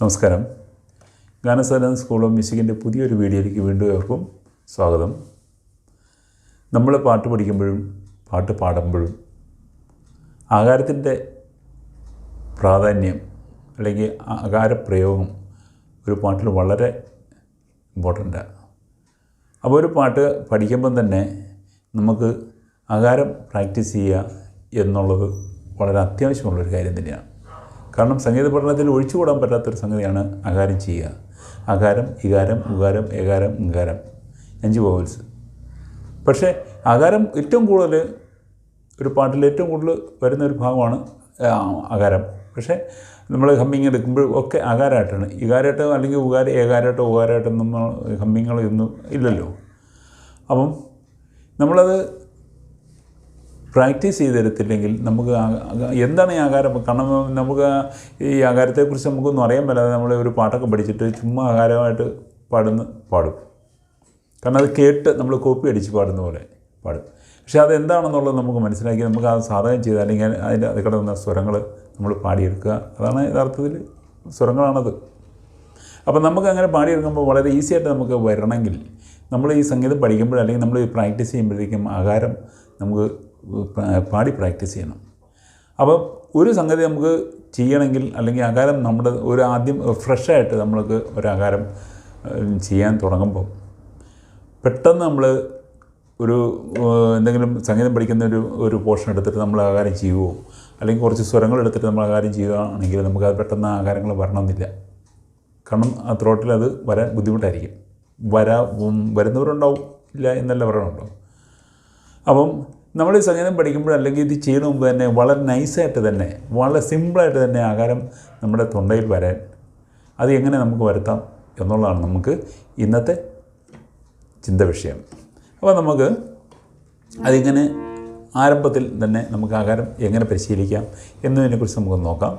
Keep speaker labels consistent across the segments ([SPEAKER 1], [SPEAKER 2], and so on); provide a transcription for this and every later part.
[SPEAKER 1] നമസ്കാരം. ഗാനസാലം school of മ്യൂസിക്കിന്റെ പുതിയൊരു വീഡിയോയിലേക്ക് വീണ്ടും ഏവർക്കും സ്വാഗതം. നമ്മൾ പാട്ട് പഠിക്കുമ്പോഴും പാട്ട് പാടുമ്പോഴും ആകാരത്തിന്റെ പ്രാധാന്യം അല്ലെങ്കിൽ ആകാരപ്രയോഗം ഒരു പാട്ടിൽ വളരെ ഇമ്പോർട്ടന്റാണ് അപ്പോൾ ഒരു പാട്ട് പഠിക്കുമ്പം തന്നെ നമുക്ക് ആകാരം പ്രാക്ടീസ് ചെയ്യുക എന്നുള്ളത് വളരെ അത്യാവശ്യമുള്ളൊരു കാര്യം തന്നെയാണ്. കാരണം സംഗീത പഠനത്തിൽ ഒഴിച്ചുകൂടാൻ പറ്റാത്തൊരു സംഗതിയാണ് അകാരം ചെയ്യുക. അകാരം ഇകാരം ഉകാരം ഏകാരം ഇങ്കാരം അഞ്ച് വോവൽസ് പക്ഷേ അകാരം ഏറ്റവും കൂടുതൽ ഒരു പാട്ടിൽ ഏറ്റവും കൂടുതൽ വരുന്ന ഒരു ഭാഗമാണ് അകാരം. പക്ഷേ നമ്മൾ ഹമ്മിങ് എടുക്കുമ്പോൾ ഒക്കെ അകാരമായിട്ടാണ് ഇകാരമായിട്ടോ അല്ലെങ്കിൽ ഉകാര ഏകാരമായിട്ടോ ഉകാരമായിട്ടോ ഉകാരമായിട്ടൊന്നും ഹമ്മിങ്ങളൊന്നും ഇല്ലല്ലോ. അപ്പം നമ്മളത് പ്രാക്ടീസ് ചെയ്തെടുത്തില്ലെങ്കിൽ നമുക്ക് എന്താണ് ഈ ആകാരം കാരണം നമുക്ക് ഈ ആകാരത്തെക്കുറിച്ച് നമുക്കൊന്നും അറിയാൻ പറ്റാതെ നമ്മൾ ഒരു പാട്ടൊക്കെ പഠിച്ചിട്ട് ചുമ്മാ ആകാരമായിട്ട് പാടുന്ന പാടും. കാരണം അത് കേട്ട് നമ്മൾ കോപ്പി അടിച്ച് പാടുന്ന പോലെ പാടും. പക്ഷേ അത് എന്താണെന്നുള്ളത് നമുക്ക് മനസ്സിലാക്കി നമുക്ക് അത് സാധകം ചെയ്ത് അല്ലെങ്കിൽ അതിന്റെ അത് കിടന്ന സ്വരങ്ങൾ നമ്മൾ പാടിയെടുക്കുക. അതാണ് യഥാർത്ഥത്തിൽ സ്വരങ്ങളാണത്. അപ്പോൾ നമുക്ക് അങ്ങനെ പാടിയെടുക്കുമ്പോൾ വളരെ ഈസി ആയിട്ട് നമുക്ക് വരണമെങ്കിൽ നമ്മൾ ഈ സംഗീതം പഠിക്കുമ്പോൾ അല്ലെങ്കിൽ നമ്മൾ പ്രാക്ടീസ് ചെയ്യുമ്പോഴത്തേക്കും ആകാരം നമുക്ക് പാടി പ്രാക്ടീസ് ചെയ്യണം. അപ്പോൾ ഒരു സംഗതി നമുക്ക് ചെയ്യണമെങ്കിൽ അല്ലെങ്കിൽ ആകാരം നമ്മുടെ ഒരു ആദ്യം ഫ്രഷായിട്ട് നമ്മൾക്ക് ഒരു ആകാരം ചെയ്യാൻ തുടങ്ങുമ്പോൾ പെട്ടെന്ന് നമ്മൾ ഒരു എന്തെങ്കിലും സംഗീതം പഠിക്കുന്ന ഒരു ഒരു പോർഷൻ എടുത്തിട്ട് നമ്മൾ ആകാരം ചെയ്യുമോ അല്ലെങ്കിൽ കുറച്ച് സ്വരങ്ങൾ എടുത്തിട്ട് നമ്മൾ ആകാരം ചെയ്യുകയാണെങ്കിൽ നമുക്ക് അത് പെട്ടെന്ന് ആകാരങ്ങൾ വരണമെന്നില്ല. കാരണം ആ ത്രോട്ടിൽ അത് വരാൻ ബുദ്ധിമുട്ടായിരിക്കും. വരാ വരുന്നവരുണ്ടാവും ഇല്ല എന്നല്ല പറയണുണ്ടോ? അപ്പം നമ്മൾ ഈ സംഗീതം പഠിക്കുമ്പോൾ അല്ലെങ്കിൽ ഇത് ചെയ്യുന്ന മുമ്പ് തന്നെ വളരെ നൈസായിട്ട് തന്നെ വളരെ സിമ്പിളായിട്ട് തന്നെ ആകാരം നമ്മുടെ തൊണ്ടയിൽ വരാൻ അത് എങ്ങനെ നമുക്ക് വരുത്താം എന്നുള്ളതാണ് നമുക്ക് ഇന്നത്തെ ചിന്ത വിഷയം. അപ്പോൾ നമുക്ക് അതിങ്ങനെ ആരംഭത്തിൽ തന്നെ നമുക്ക് ആകാരം എങ്ങനെ പരിശീലിക്കാം എന്നതിനെക്കുറിച്ച് നമുക്ക് നോക്കാം.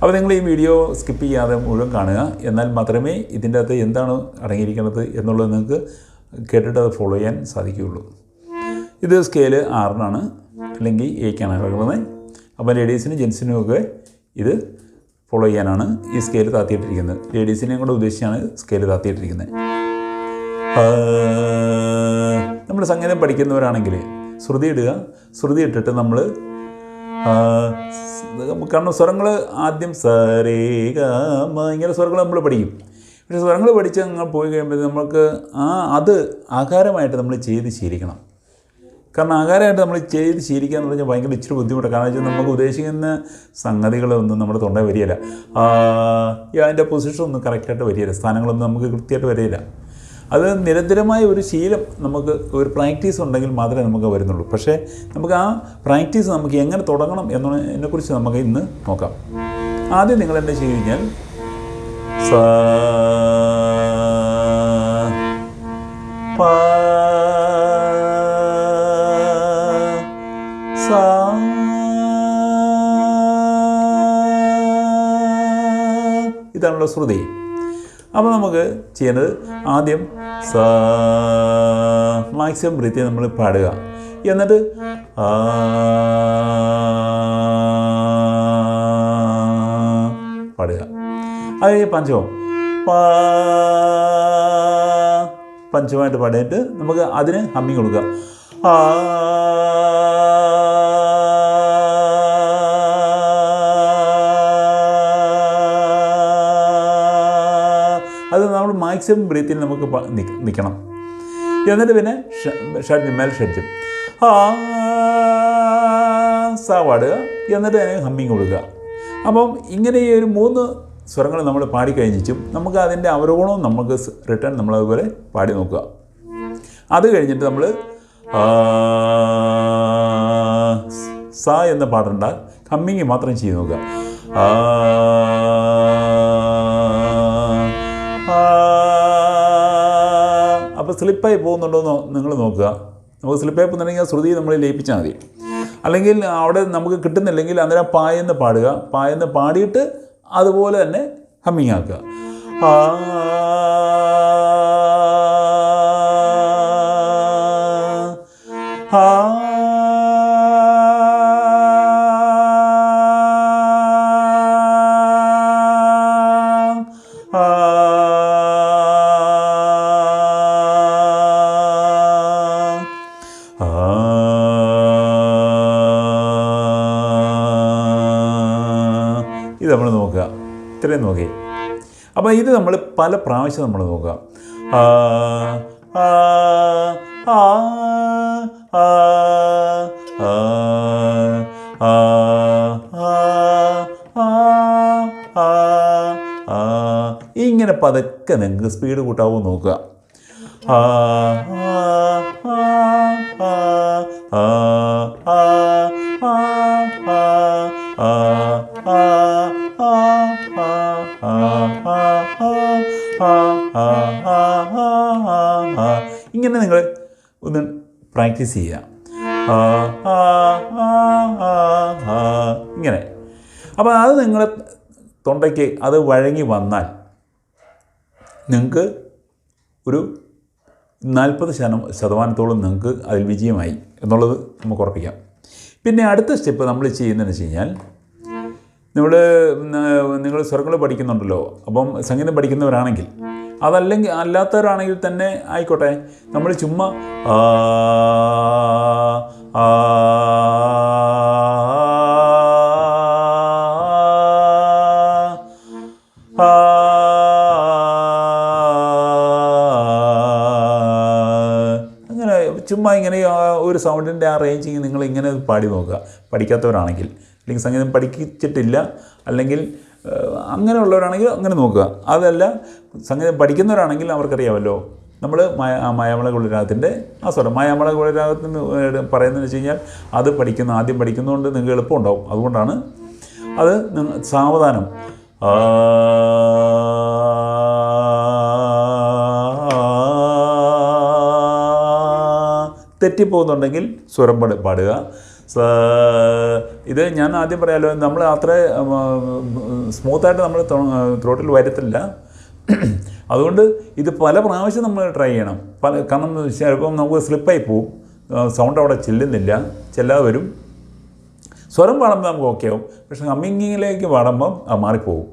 [SPEAKER 1] അപ്പോൾ നിങ്ങൾ ഈ വീഡിയോ സ്കിപ്പ് ചെയ്യാതെ മുഴുവൻ കാണുക. എന്നാൽ മാത്രമേ ഇതിന്റെ അകത്ത് എന്താണ് അടങ്ങിയിരിക്കുന്നത് എന്നുള്ളത് നിങ്ങൾക്ക് കേട്ടിട്ട് അത് ഫോളോ ചെയ്യാൻ സാധിക്കുകയുള്ളൂ. ഇത് സ്കെയിൽ ആറിനാണ്. അല്ലെങ്കിൽ എയ്ക്കാണ് കിടക്കുന്നത് അപ്പോൾ ലേഡീസിനും ജെൻസിനും ഒക്കെ ഇത് ഫോളോ ചെയ്യാനാണ് ഈ സ്കെയിൽ താത്തിയിട്ടിരിക്കുന്നത്. ലേഡീസിനെയും കൂടെ ഉദ്ദേശിച്ചാണ് സ്കെയിൽ താത്തിയിട്ടിരിക്കുന്നത്. നമ്മൾ സംഗീതം പഠിക്കുന്നവരാണെങ്കിൽ ശ്രുതി ഇടുക. ശ്രുതി ഇട്ടിട്ട് നമ്മൾ കാരണം സ്വരങ്ങൾ ആദ്യം സരേക ഇങ്ങനെ സ്വരങ്ങൾ നമ്മൾ പഠിക്കും. പക്ഷേ സ്വരങ്ങൾ പഠിച്ച് അങ്ങ് പോയി കഴിയുമ്പോൾ നമുക്ക് ആ അത് ആകാരമായിട്ട് നമ്മൾ ചെയ്ത് ശീലിക്കണം. കാരണം ആകാരമായിട്ട് നമ്മൾ ചെയ്ത് ശീലിക്കുക എന്ന് പറഞ്ഞാൽ ഭയങ്കര ഇച്ചിരി ബുദ്ധിമുട്ടാണ്. കാരണം വെച്ചാൽ നമുക്ക് ഉദ്ദേശിക്കുന്ന സംഗതികളൊന്നും നമ്മുടെ തൊണ്ട വരികയില്ല. അതിന്റെ പൊസിഷൻ ഒന്നും കറക്റ്റായിട്ട് വരികയില്ല. സ്ഥാനങ്ങളൊന്നും നമുക്ക് കൃത്യമായിട്ട് വരികയില്ല. അത് നിരന്തരമായ ഒരു ശീലം നമുക്ക് ഒരു പ്രാക്ടീസ് ഉണ്ടെങ്കിൽ മാത്രമേ നമുക്ക് വരുന്നുള്ളൂ. പക്ഷേ നമുക്ക് ആ പ്രാക്ടീസ് നമുക്ക് എങ്ങനെ തുടങ്ങണം എന്നതിനെക്കുറിച്ച് നമുക്ക് ഇന്ന് നോക്കാം. ആദ്യം നിങ്ങൾ എന്താ ചെയ്ത് കഴിഞ്ഞാൽ സ പ ഇതാണല്ലോ ശ്രുതി. അപ്പോൾ നമുക്ക് ചെയ്യേണ്ടത് ആദ്യം സ മാക്സിമം ബ്രീത്തി നമ്മൾ പാടുക. എന്നിട്ട് പാടുക. അത് പഞ്ചമം. പഞ്ചമായിട്ട് പാടിയിട്ട് നമുക്ക് അതിന് ഹമ്മിങ് കൊടുക്കുക ആ മാക്സിമം ബ്രീത്തിൽ നമുക്ക് നിൽക്കണം എന്നിട്ട് പിന്നെ ഷഡ്ജും മേൽ ഷഡ്ജും ആ സാ പാടുക. എന്നിട്ട് അതിന് ഹമ്മിങ് കൊടുക്കുക. അപ്പം ഇങ്ങനെ ഈ ഒരു മൂന്ന് സ്വരങ്ങൾ നമ്മൾ പാടിക്കഴിഞ്ഞിട്ടും നമുക്ക് അതിന്റെ അവരോഹണവും നമുക്ക് റിട്ടേൺ നമ്മളതുപോലെ പാടി നോക്കുക. അത് കഴിഞ്ഞിട്ട് നമ്മൾ സ എന്ന പാടണ്ട ഹമ്മിങ് മാത്രം ചെയ്ത് നോക്കുക. ആ. അപ്പോൾ സ്ലിപ്പായി പോകുന്നുണ്ടോ എന്ന് നിങ്ങൾ നോക്കുക. നമുക്ക് സ്ലിപ്പായി പോകുന്നുണ്ടെങ്കിൽ ആ ശ്രുതി നമ്മൾ ലയിപ്പിച്ചാൽ മതി. അല്ലെങ്കിൽ അവിടെ നമുക്ക് കിട്ടുന്നില്ലെങ്കിൽ അന്നേരം പായെന്ന് പാടുക. പായെന്ന് പാടിയിട്ട് അതുപോലെ തന്നെ ഹമ്മിങ് ആക്കുക. ആ അപ്പോൾ ഇത് നമ്മൾ പല പ്രാവശ്യം നമ്മൾ നോക്കുക. ഇങ്ങനെ പതുക്കെ നിങ്ങൾക്ക് സ്പീഡ് കൂട്ടാവോ നോക്കുക ആ, ആ, ആ, ആ, ആ, ആ, ആ, ആ, ആ, ആ, ഇങ്ങനെ നിങ്ങൾ ഒന്ന് പ്രാക്ടീസ് ചെയ്യുക. ഇങ്ങനെ. അപ്പോൾ അത് നിങ്ങൾ തൊണ്ടയ്ക്ക് അത് വഴങ്ങി വന്നാൽ നിങ്ങൾക്ക് ഒരു നാൽപ്പത് ശതം ശതമാനത്തോളം നിങ്ങൾക്ക് അതിൽ വിജയമായി എന്നുള്ളത് നമുക്ക് ഉറപ്പിക്കാം. പിന്നെ അടുത്ത സ്റ്റെപ്പ് നമ്മൾ ചെയ്യുന്നതെന്ന് വെച്ച് കഴിഞ്ഞാൽ നമ്മൾ നിങ്ങൾ സ്വരങ്ങൾ പഠിക്കുന്നുണ്ടല്ലോ അപ്പം സംഗീതം പഠിക്കുന്നവരാണെങ്കിൽ അതല്ലെങ്കിൽ അല്ലാത്തവരാണെങ്കിൽ തന്നെ ആയിക്കോട്ടെ നമ്മൾ ചുമ്മാ അങ്ങനെ ചുമ്മാ ഇങ്ങനെ ഒരു സൗണ്ടിന്റെ ആ റേഞ്ചിങ് നിങ്ങൾ ഇങ്ങനെ പാടി നോക്കുക പഠിക്കാത്തവരാണെങ്കിൽ അല്ലെങ്കിൽ സംഗീതം പഠിച്ചിട്ടില്ല അല്ലെങ്കിൽ അങ്ങനെയുള്ളവരാണെങ്കിൽ അങ്ങനെ നോക്കുക. അതല്ല സംഗീതം പഠിക്കുന്നവരാണെങ്കിൽ അവർക്കറിയാമല്ലോ. നമ്മൾ മായ മായാമള കുളിരാഗത്തിന്റെ ആ സ്വരം മായാമള കുളിരാഗത്തിന് പറയുന്നതെന്ന് വെച്ച് കഴിഞ്ഞാൽ അത് പഠിക്കുന്ന ആദ്യം പഠിക്കുന്നതുകൊണ്ട് നിങ്ങൾക്ക് എളുപ്പമുണ്ടാവും അതുകൊണ്ടാണ് അത് സാവധാനം. തെറ്റിപ്പോകുന്നുണ്ടെങ്കിൽ സ്വരം പാടുക. ഇത് ഞാൻ ആദ്യം പറയാമല്ലോ നമ്മൾ അത്ര സ്മൂത്തായിട്ട് നമ്മൾ ത്രോട്ടിൽ വരത്തില്ല. അതുകൊണ്ട് ഇത് പല പ്രാവശ്യം നമ്മൾ ട്രൈ ചെയ്യണം. പല കാരണം ചിലപ്പം നമുക്ക് സ്ലിപ്പായി പോവും. സൗണ്ട് അവിടെ ചെല്ലുന്നില്ല. ചെല്ലാതെ വരും. സ്വരം പാടുമ്പോൾ നമുക്ക് ഓക്കെ ആവും. പക്ഷേ ഹമ്മിങ്ങിലേക്ക് പാടുമ്പം മാറിപ്പോവും.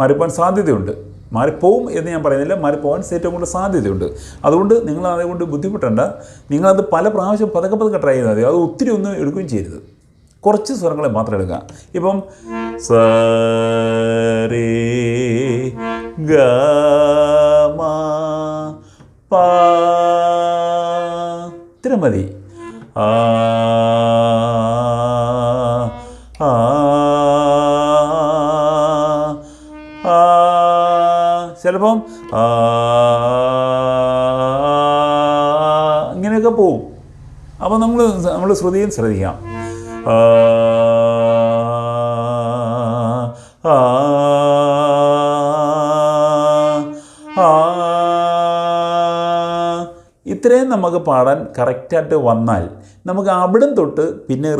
[SPEAKER 1] മാറിപ്പോകാൻ സാധ്യതയുണ്ട്. മാറിപ്പോവും എന്ന് ഞാൻ പറയുന്നില്ല. മാറിപ്പോകാൻ ഏറ്റവും കൂടുതൽ സാധ്യതയുണ്ട്. അതുകൊണ്ട് നിങ്ങൾ അതുകൊണ്ട് ബുദ്ധിമുട്ടേണ്ട. നിങ്ങളത് പല പ്രാവശ്യം പതുക്കെ പതുക്കെ ട്രൈ ചെയ്താൽ മതി. അത് ഒത്തിരി ഒന്നും എടുക്കുകയും ചെയ്യരുത്. കുറച്ച് സ്വരങ്ങളെ മാത്രം എടുക്കുക. ഇപ്പം സ രേ ഗ ഇത്ര മതി. ആ ചിലപ്പം ഇങ്ങനെയൊക്കെ പോവും. അപ്പോൾ നമ്മൾ നമ്മൾ ശ്രുതിയും ശ്രദ്ധിക്കാം. ഇത്രയും നമുക്ക് പാടാൻ കറക്റ്റായിട്ട് വന്നാൽ നമുക്ക് അവിടം തൊട്ട് പിന്നെ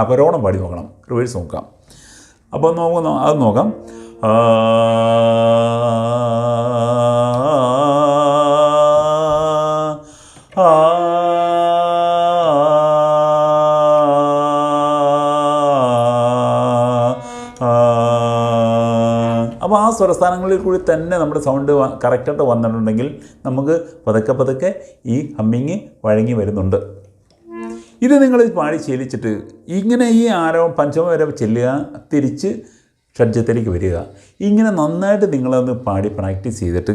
[SPEAKER 1] അപരോണം പാടി നോക്കണം. റിവേഴ്സ് നോക്കാം. അപ്പോൾ നോക്കാം അത് നോക്കാം. അപ്പോൾ ആ. സ്വരസ്ഥാനങ്ങളിൽ കൂടി തന്നെ നമ്മുടെ സൗണ്ട് കറക്റ്റായിട്ട് വന്നിട്ടുണ്ടെങ്കിൽ നമുക്ക് പതുക്കെ പതുക്കെ ഈ ഹമ്മിങ് വഴങ്ങി വരുന്നുണ്ട്. ഇത് നിങ്ങൾ പാടി ശീലിച്ചിട്ട് ഇങ്ങനെ ഈ ആരോ പഞ്ചമ വരെ ചെല്ലുക തിരിച്ച് ഷഡ്ജത്തിലേക്ക് വരിക. ഇങ്ങനെ നന്നായിട്ട് നിങ്ങളൊന്ന് പാടി പ്രാക്ടീസ് ചെയ്തിട്ട്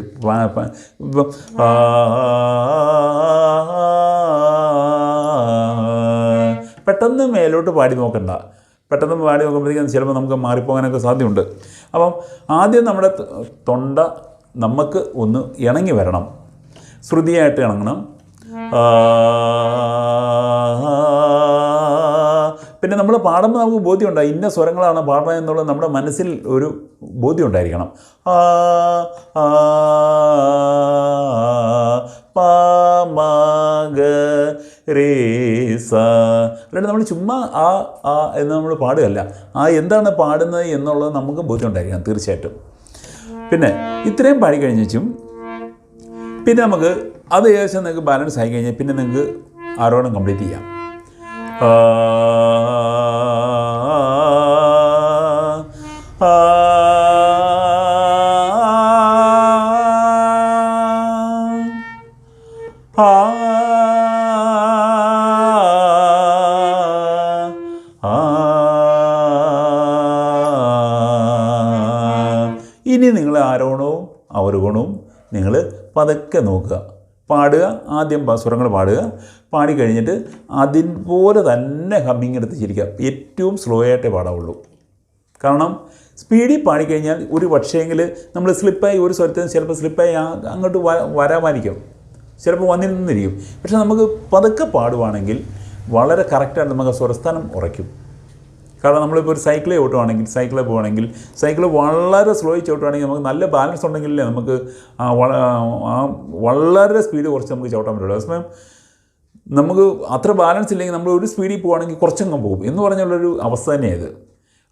[SPEAKER 1] പെട്ടെന്ന് മേലോട്ട് പാടി നോക്കണ്ട. പെട്ടെന്ന് പാടി നോക്കുമ്പോഴത്തേക്കും ചിലപ്പോൾ നമുക്ക് മാറിപ്പോകാനൊക്കെ സാധ്യതയുണ്ട്. അപ്പം ആദ്യം നമ്മുടെ തൊണ്ട നമുക്ക് ഒന്ന് ഇണങ്ങി വരണം. ശ്രുതിയായിട്ട് ഇണങ്ങണം. പിന്നെ നമ്മൾ പാടുമ്പോൾ നമുക്ക് ബോധ്യമുണ്ടായി ഇന്ന സ്വരങ്ങളാണ് പാടുന്നത് എന്നുള്ളത് നമ്മുടെ മനസ്സിൽ ഒരു ബോധ്യം ഉണ്ടായിരിക്കണം ആ പാ മഗ അല്ലാണ്ട് നമ്മൾ ചുമ്മാ ആ ആ എന്ന് നമ്മൾ പാടുകയല്ല. ആ എന്താണ് പാടുന്നത് എന്നുള്ളത് നമുക്ക് ബോധ്യം ഉണ്ടായിരിക്കണം തീർച്ചയായിട്ടും. പിന്നെ ഇത്രയും പാടി കഴിഞ്ഞും പിന്നെ നമുക്ക് അത് ഏകദേശം നിങ്ങൾക്ക് ബാലൻസ് ആയി കഴിഞ്ഞാൽ പിന്നെ നിങ്ങൾക്ക് ആരോണം കംപ്ലീറ്റ് ചെയ്യാം. ഇനി നിങ്ങൾ ആരോണവും അവരോണോ നിങ്ങൾ പതുക്കെ നോക്കുക പാടുക ആദ്യം സ്വരങ്ങൾ പാടുക പാടിക്കഴിഞ്ഞിട്ട് അതിൻപോലെ തന്നെ ഹമ്മിങ് എടുത്ത് ചിരിക്കുക. ഏറ്റവും സ്ലോ ആയിട്ടേ പാടാവുള്ളൂ. കാരണം സ്പീഡിൽ പാടിക്കഴിഞ്ഞാൽ ഒരു പക്ഷേങ്കിൽ നമ്മൾ സ്ലിപ്പായി ഒരു സ്വരത്തിൽ ചിലപ്പോൾ സ്ലിപ്പായി അങ്ങോട്ട് വരാമായിരിക്കും. ചിലപ്പോൾ വന്നിരുന്നിരിക്കും. പക്ഷെ നമുക്ക് പതുക്കെ പാടുവാണെങ്കിൽ വളരെ കറക്റ്റായിട്ട് നമുക്ക് സ്വരസ്ഥാനം ഉറയ്ക്കും. കാരണം നമ്മളിപ്പോൾ ഒരു സൈക്കിളിൽ ഓട്ടുവാണെങ്കിൽ സൈക്കിളിൽ പോവുകയാണെങ്കിൽ സൈക്കിൾ വളരെ സ്ലോയിൽ ചവിട്ടുവാണെങ്കിൽ നമുക്ക് നല്ല ബാലൻസ് ഉണ്ടെങ്കിലേ നമുക്ക് ആ വളരെ സ്പീഡ് കുറച്ച് നമുക്ക് ചവിട്ടാൻ പറ്റുള്ളൂ. അതേസമയം നമുക്ക് അത്ര ബാലൻസ് ഇല്ലെങ്കിൽ നമ്മൾ ഒരു സ്പീഡിൽ പോവുകയാണെങ്കിൽ കുറച്ചങ്ങ് പോകും. എന്ന് പറഞ്ഞുള്ളൊരു അവസ്ഥ തന്നെയാണ് ഇത്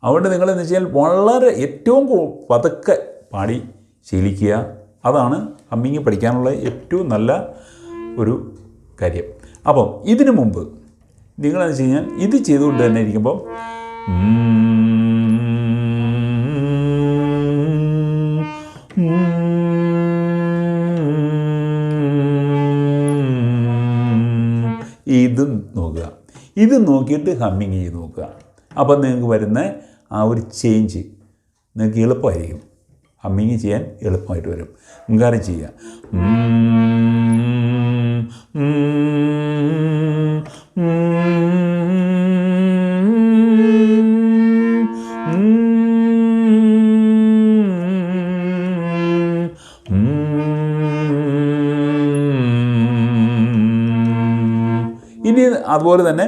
[SPEAKER 1] അതുകൊണ്ട് നിങ്ങളെന്ന് വെച്ചാൽ വളരെ ഏറ്റവും പതുക്കെ പാടി ശീലിക്കുക. അതാണ് ഹമ്മിങ് പഠിക്കാനുള്ള ഏറ്റവും നല്ല ഒരു കാര്യം. അപ്പം ഇതിനു മുമ്പ് നിങ്ങളെന്ന് വെച്ച് കഴിഞ്ഞാൽ ഇത് ചെയ്തുകൊണ്ട് തന്നെ ഇരിക്കുമ്പോൾ ഇത് നോക്കുക. ഇത് നോക്കിയിട്ട് ഹമ്മിങ് ചെയ്ത് നോക്കുക. അപ്പം നിങ്ങൾക്ക് വരുന്ന ആ ഒരു ചേഞ്ച് നിങ്ങൾക്ക് എളുപ്പമായിരിക്കും. ഹമ്മിങ് ചെയ്യാൻ എളുപ്പമായിട്ട് വരും. മുൻകാരം ചെയ്യുക. അതുപോലെ തന്നെ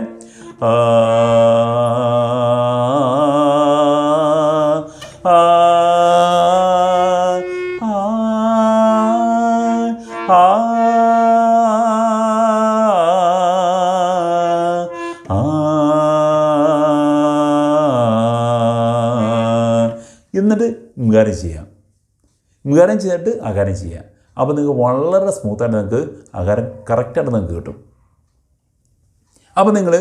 [SPEAKER 1] എന്നിട്ട് ഇംകാരം ചെയ്യാം. ഇംകാരം ചെയ്തിട്ട് അകാരം ചെയ്യാം. അപ്പോൾ നിങ്ങൾക്ക് വളരെ സ്മൂത്തായിട്ട് നിങ്ങൾക്ക് അകാരം കറക്റ്റായിട്ട് നിങ്ങൾക്ക് കിട്ടും. അപ്പോൾ നിങ്ങൾ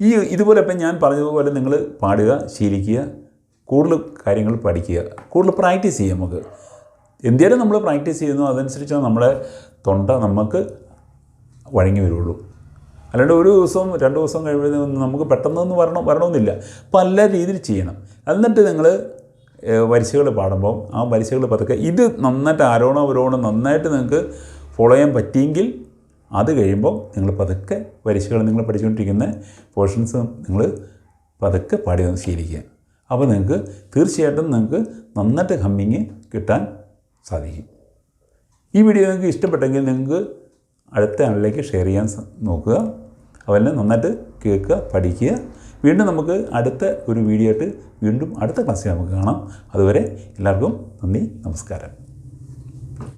[SPEAKER 1] ഈ ഇതുപോലെ ഇപ്പം ഞാൻ പറഞ്ഞതുപോലെ നിങ്ങൾ പാടുക ശീലിക്കുക കൂടുതൽ കാര്യങ്ങൾ പഠിക്കുക കൂടുതൽ പ്രാക്ടീസ് ചെയ്യുക നമുക്ക്. എന്തായാലും നമ്മൾ പ്രാക്ടീസ് ചെയ്യുന്നു അതനുസരിച്ച് നമ്മുടെ തൊണ്ട നമുക്ക് വഴങ്ങി വരുള്ളൂ. അല്ലാണ്ട് ഒരു ദിവസം രണ്ട് ദിവസം കഴിയുമ്പോഴത്തേക്കും നമുക്ക് പെട്ടെന്നൊന്നും വരണം വരണമെന്നില്ല. പല രീതിയിൽ ചെയ്യണം. എന്നിട്ട് നിങ്ങൾ വരിശകൾ പാടുമ്പോൾ ആ വരിശകൾ പതുക്കെ ഇത് നന്നായിട്ട് ആരോണോ അവരോണോ നന്നായിട്ട് നിങ്ങൾക്ക് ഫോളോ ചെയ്യാൻ പറ്റിയെങ്കിൽ അത് കഴിയുമ്പോൾ നിങ്ങൾ പതുക്കെ പരീക്ഷകൾ നിങ്ങൾ പഠിച്ചുകൊണ്ടിരിക്കുന്ന പോർഷൻസ് നിങ്ങൾ പതുക്കെ പാടി ശീലിക്കുക. അപ്പോൾ നിങ്ങൾക്ക് തീർച്ചയായിട്ടും നിങ്ങൾക്ക് നന്നായിട്ട് ഹമ്മിങ് കിട്ടാൻ സാധിക്കും. ഈ വീഡിയോ നിങ്ങൾക്ക് ഇഷ്ടപ്പെട്ടെങ്കിൽ നിങ്ങൾക്ക് അടുത്ത ആളിലേക്ക് ഷെയർ ചെയ്യാൻ നോക്കുക. അതുപോലെ നന്നായിട്ട് കേൾക്കുക പഠിക്കുക. വീണ്ടും നമുക്ക് അടുത്ത ഒരു വീഡിയോ ആയിട്ട് വീണ്ടും അടുത്ത ക്ലാസ്സിൽ നമുക്ക് കാണാം. അതുവരെ എല്ലാവർക്കും നന്ദി നമസ്കാരം.